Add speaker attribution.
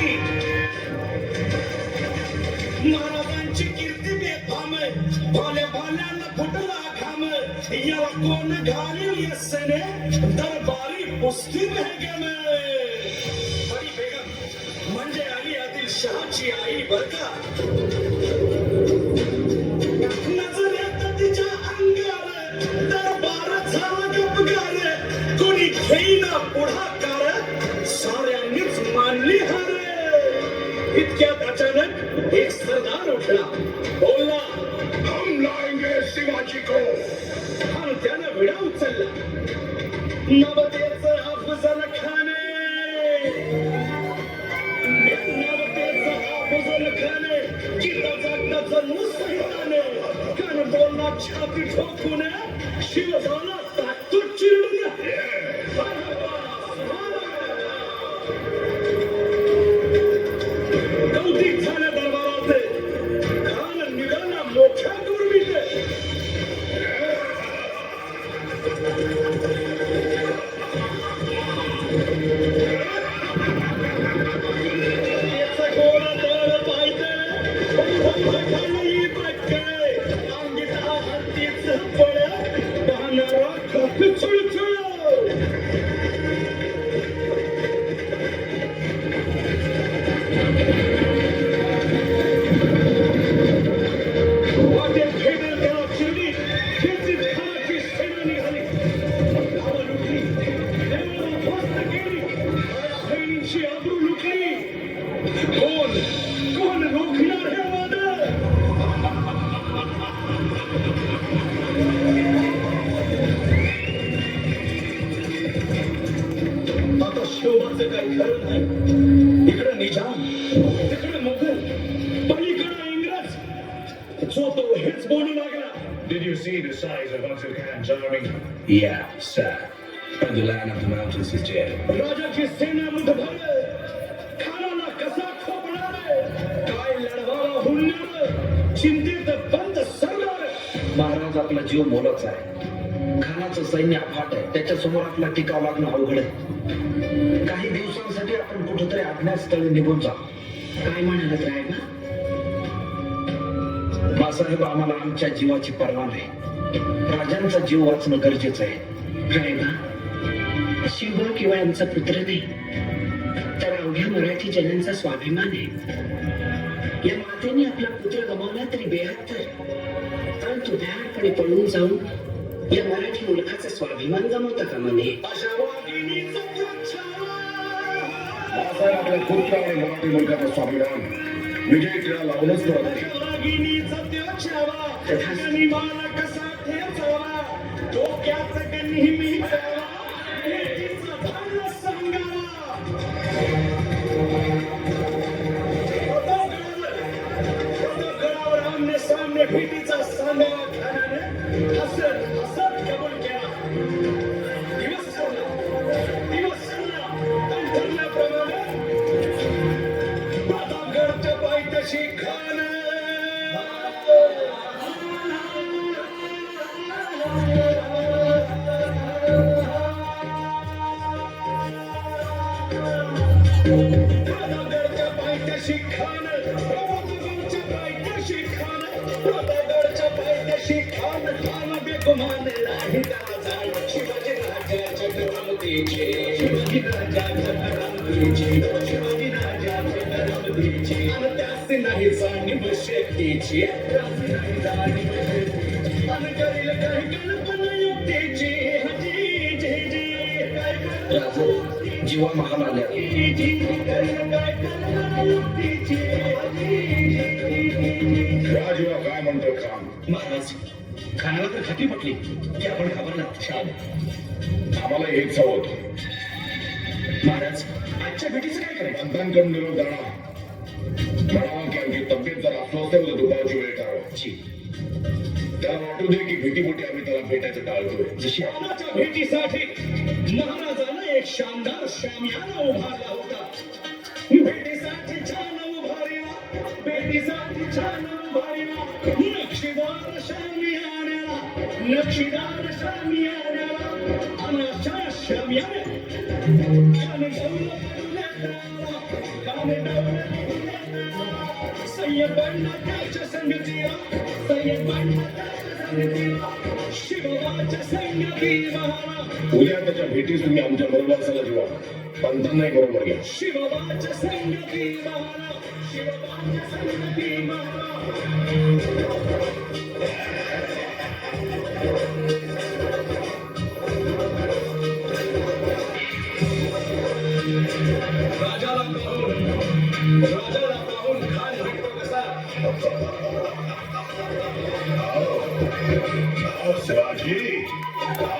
Speaker 1: कीर्ती महाराजांची कीर्ती बेफाम भोल्या भाल्यांना फुटला घाम. याला कोण घालील यसने? दरबारी पुस्ती बेगम बरी बेगम. म्हणजे आली आदिल शहाची आई बरका एक सरदार उठला. बोलला हम लाएंगे शिवाजी को. आणि त्यानं विडा उचलला. नवतेच अफजल खाने नवतेच अफजल खाने जिथं जागताचं मुसहिताने कारण बोलला छाती ठोकून शिव झाला
Speaker 2: see the size of Abu Khan's army?
Speaker 3: Yeah, sir. And the line of the mountains is dead.
Speaker 1: राजाची सेना मुठभर खानाला कसा खोपणार काय लढवावा हुंडणार चिंतेत बंद सरदार
Speaker 3: महाराज आपला जीव मोलाचा आहे. खानाचं सैन्य अफाट आहे. त्याच्यासमोर आपला टिकाव लागणं अवघड आहे. काही दिवसांसाठी आपण कुठेतरी अज्ञातस्थळी निघून जाऊ.
Speaker 4: काय म्हणालात रायबा
Speaker 3: बासाहेब आम्हाला आमच्या जीवाची पर्वा नाही. राजांचा जीव वाचणं गरजेचं आहे.
Speaker 4: काय ना? शिव किंवा यांचा पुत्र नाही. तर अवघ्या मराठी जनांचा स्वाभिमान आहे. या मातेने आपला पुत्र गमावला तरी बेहत्तर परंतु भ्याडपणे पळून जाऊन या मराठी मुलखाचा स्वाभिमान गमावता का म्हणे
Speaker 1: अशा
Speaker 2: आपल्या पुत्र आणि मराठी मुलगाचा स्वाभिमान विजय क्रीडा लावूनच करत
Speaker 1: त्यो छावा त्यांनी मला कसा ठेचावा डोक्याचं नेहमी पायथ्याशी खान प्रतापगडच्या पायथ्याशी खान प्रतापगडच्या पायथ्याशी खान खान बेगुमान नाही राजा शिवाजी राजाच्या करामतीचे शिवाजी राजाच्या करामतीचे शिवाजी राजाच्या करामतीचे आणि त्यास नाही जाणीव शेतीची त्यास नाही जाणीव शेतीची. आणि करील काही कल्पना युक्तीची हजी जी जी काय
Speaker 3: राजा जीवा महाल आल्या
Speaker 1: जी जी करील काय
Speaker 2: म्हणतो खान?
Speaker 3: महाराज खानाला तर खात्री पटली की आपण घाबरलात छान
Speaker 2: आम्हाला हेच हवं होतं.
Speaker 3: महाराज आजच्या भेटीचं काय करायचं?
Speaker 2: पंतांकडून निरोप जाणार म्हणावा की आमची तब्येत जर अस्वस्थ दुपारची वेळ त्याला वाटू दे की भीतीपोटी आम्ही त्याला भेटायचं टाळतोय.
Speaker 3: जशी
Speaker 1: भेटीसाठी महाराजानं एक शानदार शामियाना उभारला होता. भेटीसाठी छान उभारीला भेटीसाठी छान उभारीला नक्षीदार शामियाण्याला नक्षीदार शामियाण्याला आणि
Speaker 5: अशा शामियाने आणि दौलत आणि
Speaker 2: उद्या त्याच्या भेटीस तुम्ही आमच्या बरोबर असायला किंवा पंतांना बरोबर घ्या.
Speaker 5: शिवबाच्या संगती
Speaker 1: शिवबाच्या Pode ir.